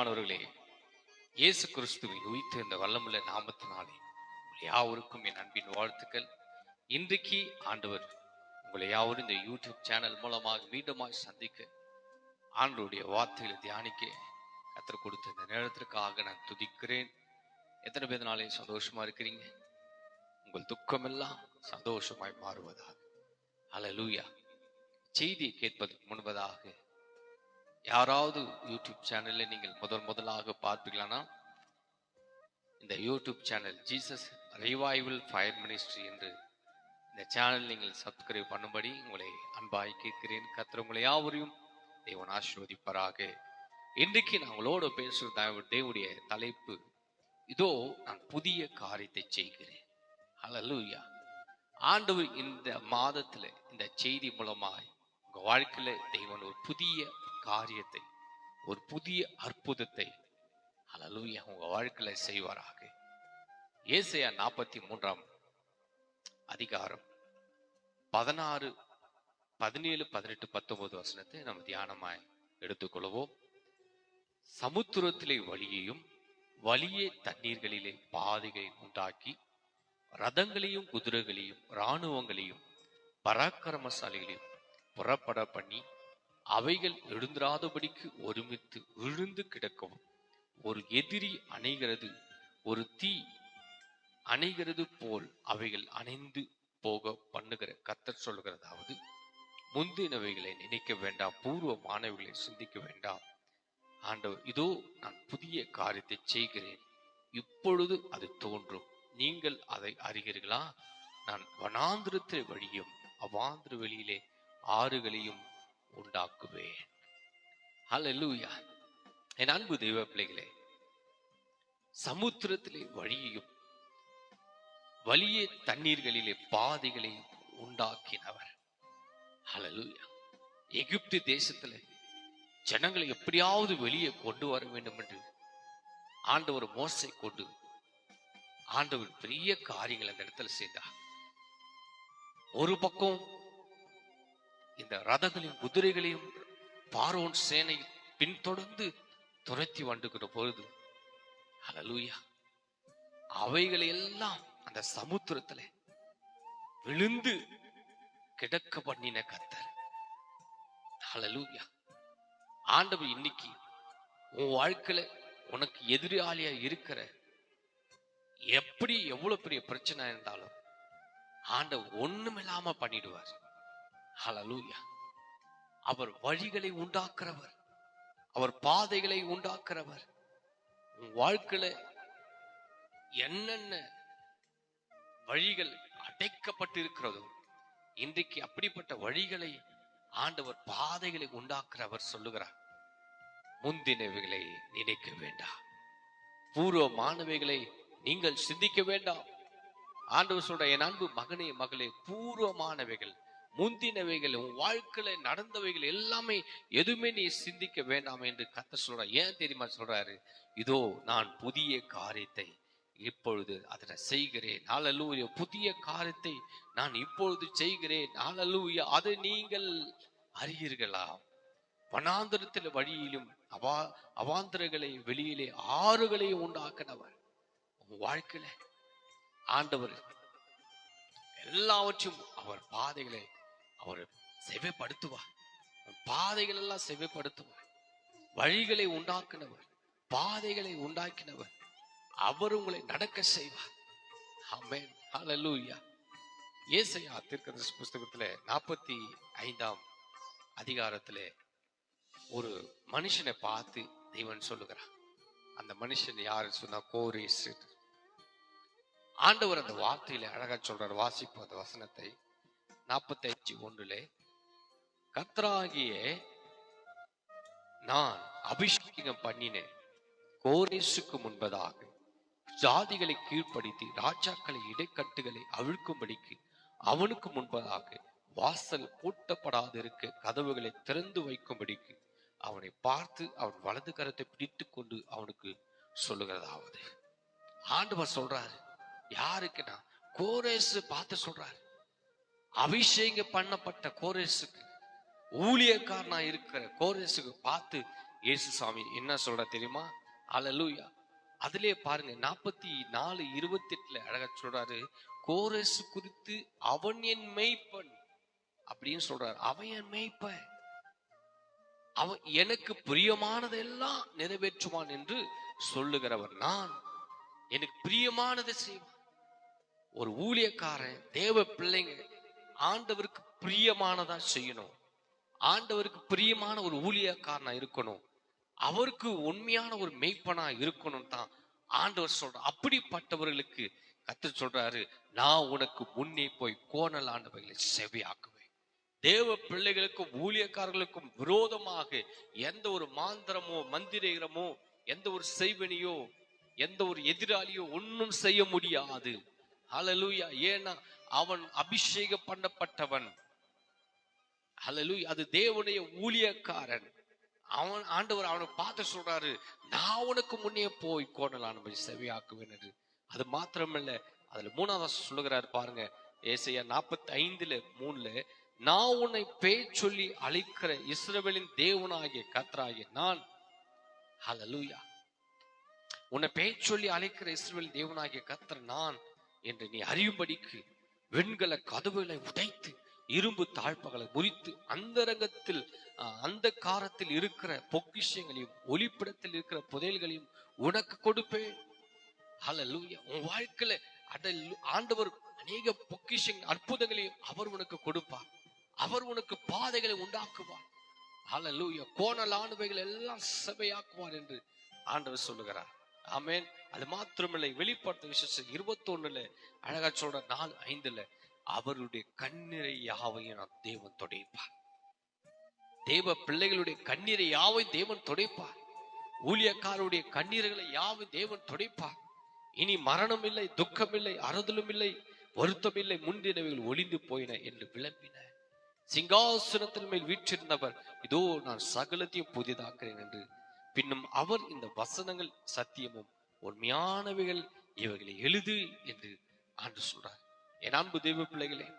பிரியமானவர்களே இயேசு கிறிஸ்துவை உயித்து இந்த வல்லமுள்ள நாமத்தினாலே உங்கள் யாவருக்கும் என் அன்பின் வாழ்த்துக்கள். இன்றைக்கு ஆண்டவர் உங்களை யாவரும் இந்த யூடியூப் சேனல் மூலமாக மீண்டுமாய் சந்திக்க ஆண்டவருடைய வார்த்தைகளை தியானிக்க கத்தர் கொடுத்த இந்த நேரத்திற்காக நான் துதிக்கிறேன். எத்தனை பேர்னாலே சந்தோஷமா இருக்கிறீங்க? உங்கள் துக்கமெல்லாம் சந்தோஷமாய் மாறுவதாக. அலலூயா செய்தியை கேட்பதற்கு முன்பதாக யாராவது யூடியூப் சேனலில் நீங்கள் முதல் முதலாக பார்ப்பீங்களானா இந்த YouTube channel Jesus revival fire ministry என்று இந்த சேனல் நீங்கள் சப்ஸ்கிரைப் பண்ணும்படி உங்களை அன்பாய் கேட்கிறேன். கத்திர உங்களை யாவரையும் தேவன் ஆசீர்வதிப்பாராக. இன்றைக்கு நான் உங்களோட பேசுகிற தேவனுடைய தலைப்பு இதோ நான் புதிய காரியத்தை செய்கிறேன். ஹalleluya ஆண்டவர் இந்த மாதத்தில் இந்த செய்தி மூலமாய் உங்கள் வாழ்க்கையில் தெய்வன் ஒரு புதிய காரியத்தை ஒரு புதிய அற்புதத்தை அலலூயா உங்க வாழ்க்கையில செய்வாராக. ஏசையா நாற்பத்தி மூன்றாம் அதிகாரம் பதினாறு பதினேழு பதினெட்டு பத்தொன்பது வசனத்தை நம்ம தியானமாய் எடுத்துக்கொள்வோம். சமுத்திரத்திலே வழியையும் வழியே தண்ணீர்களிலே பாதைகளை உண்டாக்கி ரதங்களையும் குதிரைகளையும் இராணுவங்களையும் பராக்கிரமசாலிகளையும் புறப்பட பண்ணி அவைகள் எழுந்திராதபடிக்கு ஒருமித்து விழுந்து கிடக்கவும் ஒரு எதிரி அணைகிறது ஒரு தீ அணைகிறது போல் அவைகள் அணைந்து போக பண்ணுகிற கத்தர் சொல்கிறதாவது முந்தினவைகளை நினைக்க வேண்டாம் பூர்வ மாணவிகளை சிந்திக்க வேண்டாம். ஆண்டவர் இதோ நான் புதிய காரியத்தை செய்கிறேன். இப்பொழுது அது தோன்றும். நீங்கள் அதை அறிகிறீர்களா? நான் வனாந்திரத்தை வழியும் அவாந்திர வெளியிலே ஆறுகளையும் உண்டாக்குவேன் ஹalleluya என் அன்பு தெய்வ பிள்ளைகளே சமுத்திரத்திலே வழியையும் வலிய தண்ணீர்களிலே பாதைகளை உண்டாக்கினவர். ஹலலூயா எகிப்து தேசத்துல ஜனங்களை எப்படியாவது வெளியே கொண்டு வர வேண்டும் என்று ஆண்டவர் மோசை கொண்டு ஆண்டவர் பெரிய காரியங்கள் அந்த இடத்துல செய்தார். ஒரு பக்கம் இந்த ரதங்களையும் குதிரைகளையும் பார்வோன் சேனை பின்தொடர்ந்து துரத்தி வந்துகிற பொழுது அலலூயா அவைகளை எல்லாம் அந்த சமுத்திரத்துல விழுந்து கிடக்க பண்ணின கத்தர் அலலூயா ஆண்டவர் இன்னைக்கு உன் வாழ்க்கையில உனக்கு எதிராளியா இருக்கிற எப்படி எவ்வளவு பெரிய பிரச்சனை இருந்தாலும் ஆண்டவர் ஒண்ணுமில்லாம பண்ணிடுவார். ஹலலூயா அவர் வழிகளை உண்டாக்குறவர். அவர் பாதைகளை உண்டாக்குறவர். உன் வாழ்க்கையில என்னென்ன வழிகள் அடைக்கப்பட்டு இருக்கிறதோ இன்றைக்கு அப்படிப்பட்ட வழிகளை ஆண்டவர் பாதைகளை உண்டாக்குறவர் சொல்லுகிறார். முந்தினவைகளை நினைக்க வேண்டாம். பூர்வ மாணவிகளை நீங்கள் சிந்திக்க வேண்டாம். ஆண்டவர் சொல்ற என் அன்பு மகனே மகளே பூர்வமானவைகள் முந்தினவைகள் உன் வாழ்க்கையில நடந்தவைகள் எல்லாமே எதுவுமே நீ சிந்திக்க வேண்டாம் என்று கத்த சொல்ற ஏன் தெரியுமா சொல்றாரு? இதோ நான் புதிய காரியத்தை இப்பொழுது அதனை செய்கிறேன். நாளலூய புதிய காரியத்தை நான் இப்பொழுது செய்கிறேன். நாளலூய அதை நீங்கள் அறியீர்களா? வனாந்திரத்தில் வழியிலும் அவா அவாந்திரங்களை வெளியிலே ஆறுகளையும் உண்டாக்கினவர். உன் வாழ்க்கையில ஆண்டவர். எல்லாவற்றையும் அவர் பாதைகளை அவர் செவைப்படுத்துவார் பாதைகள் எல்லாம் செவைப்படுத்துவார் வழிகளை உண்டாக்கினவர் பாதைகளை உண்டாக்கினவர் அவர் உங்களை நடக்க செய்வார். ஆமென். ஹalleluya. ஏசாயா தீர்க்கதரிசி புஸ்தகத்துல நாற்பத்தி ஐந்தாம் அதிகாரத்துல ஒரு மனுஷனை பார்த்து தெய்வன் சொல்லுகிறான் அந்த மனுஷன் யாரு சொன்னா கோரேஸ் ஆண்டவர் அந்த வார்த்தையில அழகா சொல்றார் வாசிப்பு அந்த வசனத்தை. நாற்பத்தி அஞ்சு ஒன்றுல கத்ராகிய நான் அபிஷேகம் பண்ணினேன். கோரேசுக்கு முன்பதாக ஜாதிகளை கீழ்ப்படுத்தி ராஜாக்களை இடைக்கட்டுகளை அவிழ்க்கும்படிக்கு அவனுக்கு முன்பதாக வாசல் பூட்டப்படாதிருக்க கதவுகளை திறந்து வைக்கும்படிக்கு அவனை பார்த்து அவன் வலது கரத்தை பிடித்து கொண்டு அவனுக்கு சொல்லுகிறதாவது. ஆண்டவர் சொல்றாரு. யாருக்குன்னா கோரேசு பார்த்து சொல்றாரு. அபிஷேகம் பண்ணப்பட்ட கோரேசுக்கு ஊழியக்காரனா இருக்கிற கோரேசுக்கு பார்த்து இயேசு சாமி என்ன சொல்ற தெரியுமா? அலலூயா அதிலே பாருங்க நாற்பத்தி நாலு இருபத்தி எட்டுல அழகா சொல்றாரு கோரேசு குறித்து அவன் என் மெய்ப்பன். அப்படின்னு சொல்றாரு அவன் என் மெய்ப்பன். அவன் எனக்கு பிரியமானதெல்லாம் நிறைவேற்றுவான் என்று சொல்லுகிறவர் நான். எனக்கு பிரியமானதை செய்வான். ஒரு ஊழியக்காரன் தேவ பிள்ளைங்க ஆண்டவருக்கு பிரியமானதா செய்யணும். ஆண்டவருக்கு பிரியமான ஒரு ஊழியக்காரனா இருக்கணும். அவருக்கு உண்மையான ஒரு மெய்ப்பனா இருக்கணும் தான் ஆண்டவர் சொல்ற. அப்படிப்பட்டவர்களுக்கு கத்து சொல்றாரு நான் உனக்கு முன்னே போய் கோணல் ஆண்டவர்களை செவியாக்குவேன். தேவ பிள்ளைகளுக்கும் ஊழியக்காரர்களுக்கும் விரோதமாக எந்த ஒரு மாந்திரமோ மந்திரமோ எந்த ஒரு செய்வனியோ எந்த ஒரு எதிராளியோ ஒன்றும் செய்ய முடியாது. அலலூயா ஏன்னா அவன் அபிஷேகம் பண்ணப்பட்டவன் ஹalleluya அது தேவனுடைய ஊழியக்காரன். அவன் ஆண்டவர் அவனை பார்த்து சொல்றாரு நான் உனக்கு முன்னே போய் கோணலான செவியாக்குவேன் என்று. அது மாத்திரமல்ல அதுல மூணாவது சொல்லுகிறாரு பாருங்க ஏசையா நாற்பத்தி ஐந்துல மூணுல நான் உன்னை பேச்சொல்லி அழைக்கிற இஸ்ரவேலின் தேவனாகிய கத்ராகிய நான் ஹalleluya உன்னை பேச்சொல்லி அழைக்கிற இஸ்ரவேல் தேவனாகிய கர்த்தர் நான் என்று நீ அறியும்படிக்கு வெண்கல கதவுகளை உடைத்து இரும்பு தாழ்ப்பகளை முறித்து அந்தரங்கத்தில் அந்த காரத்தில் இருக்கிற பொக்கிஷங்களையும் ஒளிப்பிடத்தில் இருக்கிற புதையல்களையும் உனக்கு கொடுப்பேன். ஹalleluya. உன் வாழ்க்கையில அடல் ஆண்டவர் அநேக பொக்கிஷங்கள் அற்புதங்களையும் அவர் உனக்கு கொடுப்பார். அவர் உனக்கு பாதைகளை உண்டாக்குவார். ஹalleluya. கோணலானவைகள் எல்லாம் சபையாக்குவார் என்று ஆண்டவர் சொல்லுகிறார். ஆமென். அது மாத்திரமில்லை வெளிப்படுத்த விசேஷம் இருபத்தொன்னுல அழகா சொல்ற நாலு ஐந்துல அவருடைய கண்ணீரை யாவையும் நான் தேவன் தொடைப்பார். தேவ பிள்ளைகளுடைய கண்ணீரை யாவை தேவன் தொடைப்பார். ஊழியக்காரருடைய கண்ணீர்களை யாவை தேவன் தொடைப்பார். இனி மரணம் இல்லை துக்கம் இல்லை அறுதலும் இல்லை வருத்தம் இல்லை முன்தினவைகள் ஒளிந்து போயின என்று விளம்பின சிங்காசனத்தின் மேல் வீற்றிருந்தவர் இதோ நான் சகலத்தையும் புதிதாக்குறேன் என்று பின்னும் அவர் இந்த வசனங்கள் சத்தியமும் உண்மையானவைகள் இவைகளை எழுது என்று ஆண்டு சொல்றார். என் அன்பு தெய்வ பிள்ளைகளே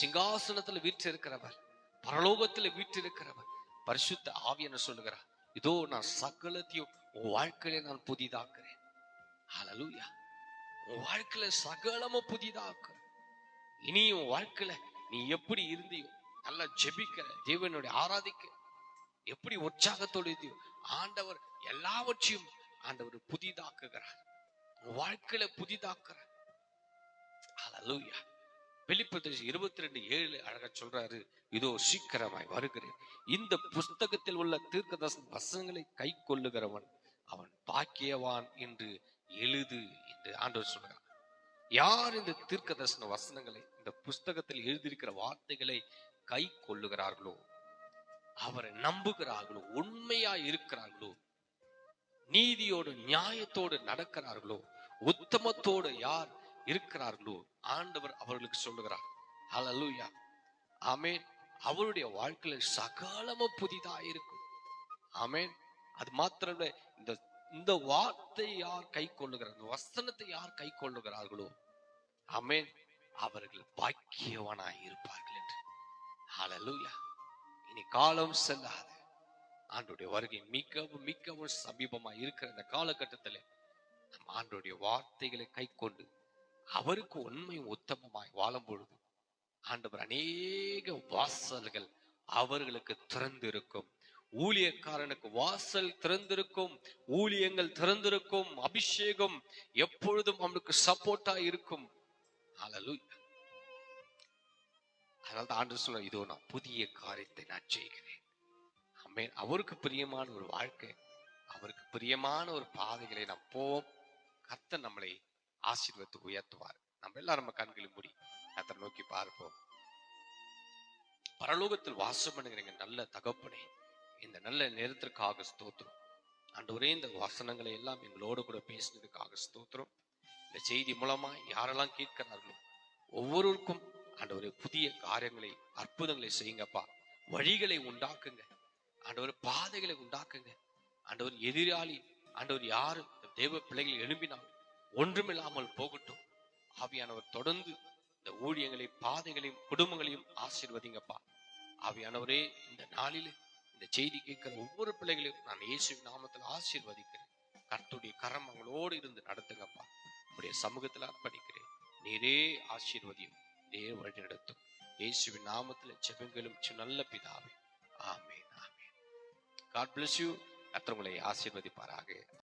சிங்காசனத்துல வீற்றிருக்கிறவர் பரலோகத்துல வீற்றிருக்கிறவர் பரிசுத்த ஆவியன சொல்லுகிறார். இதோ நான் சகலத்தையும் உன் வாழ்க்கையில நான் புதிதாக்குறேன். ஹalleluya உன் வாழ்க்கையில சகலமும் புதிதாக்குறேன். இனி உன் வாழ்க்கையில நீ எப்படி இருந்தியோ நல்லா ஜெபிக்கிற தேவனுடைய ஆராதிக்க எப்படி உற்சாகத்தோடு ஆண்டவர் எல்லாவற்றையும் ஆண்டவர் புதிதாக்குகிறார். வாழ்க்கையில புதிதாக்குறார். அலலூயா வெளிப்படுத்தல் இருபத்தி ரெண்டு ஏழு அழகா சொல்றாரு. இதோ சீக்கிரமாய் வருகிறேன். இந்த புஸ்தகத்தில் உள்ள தீர்க்கதர்சன வசனங்களை கை கொள்ளுகிறவன் அவன் பாக்கியவான் என்று எழுது என்று ஆண்டவர் சொல்கிறார் யார் இந்த தீர்க்கதர்சன வசனங்களை இந்த புஸ்தகத்தில் எழுதியிருக்கிற வார்த்தைகளை கை கொள்ளுகிறார்களோ? அவரை நம்புகிறார்களோ உண்மையா இருக்கிறார்களோ நீதியோடு நியாயத்தோடு நடக்கிறார்களோ உத்தமத்தோடு யார் இருக்கிறார்களோ ஆண்டவர் அவர்களுக்கு சொல்லுகிறார். ஹalleluya ஆமேன் அவருடைய வாழ்க்கையில சகலமும் புதிதா இருக்கும். ஆமேன் அது மாத்திரம் இந்த இந்த வார்த்தை யார் கை கொள்ளுகிறார் இந்த வசனத்தை யார் கை கொள்ளுகிறார்களோ அமேன் அவர்கள் பாக்கியவனாய் இருப்பார்கள் என்று. ஹalleluya இனி காலம் செல்லாது. ஆண்டுடைய வருகை மிகவும் மிகவும் சமீபமா இருக்கிற இந்த காலகட்டத்தில் நம் ஆண்டுடைய வார்த்தைகளை கை கொண்டு அவருக்கு உண்மையும் உத்தமமாய் வாழும் பொழுது ஆண்டவர் அநேக வாசல்கள் அவர்களுக்கு திறந்திருக்கும். ஊழியக்காரனுக்கு வாசல் திறந்திருக்கும் ஊழியங்கள் திறந்திருக்கும் அபிஷேகம் எப்பொழுதும் அவனுக்கு சப்போர்ட்டா இருக்கும். ஹalleluya அதனால தான் ஆண்டு சொல்ல இதோ நான் புதிய காரியத்தை நான் செய்கிறேன். அம்மே அவருக்கு பிரியமான ஒரு வாழ்க்கை அவருக்கு பிரியமான ஒரு பாதைகளை நாம் போவோம். கர்த்தர் நம்மளை ஆசீர்வத்து உயர்த்துவார். நம்ம எல்லாரும் நம்ம கண்களை மூடி கர்த்தரை நோக்கி பார்ப்போம். பரலோகத்தில் வாசம் பண்ணுகிற நல்ல தகப்பனே இந்த நல்ல நேரத்திற்காக ஸ்தோத்திரம். அன்று ஒரே இந்த வசனங்களை எல்லாம் எங்களோடு கூட பேசினதுக்காக ஸ்தோத்திரம். இந்த செய்தி மூலமா யாரெல்லாம் கேட்கிறார்களோ ஒவ்வொருவருக்கும் ஆண்டவரே புதிய காரியங்களை அற்புதங்களை செய்யுங்கப்பா. வழிகளை உண்டாக்குங்க. ஆண்டவர் பாதைகளை உண்டாக்குங்க. ஆண்டவர் எதிராளி ஆண்டவர் யாரு? தேவ பிள்ளைகள் எழும்பினால் ஒன்றுமில்லாமல் போகட்டும். ஆவியானவர் தொடர்ந்து இந்த ஊழியங்களை பாதைகளையும் குடும்பங்களையும் ஆசீர்வதிங்கப்பா. ஆவியானவரே இந்த நாளில் இந்த செய்தி கேட்கிற ஒவ்வொரு பிள்ளைகளையும் நான் இயேசு நாமத்தில் ஆசீர்வதிக்கிறேன். கர்த்துடைய கரம் அவங்களோடு இருந்து நடத்துங்கப்பா. உடைய சமூகத்தில் அர்ப்பணிக்கிறேன். நீரே ஆசீர்வதியும். நீரே வழி நடத்தும் இயேசுவின் நாமத்தில் ஜெபங்களும் சி- நல்ல பிதாவே amen amen God bless you கர்த்தர் உங்களை ஆசீர்வதிப்பாராக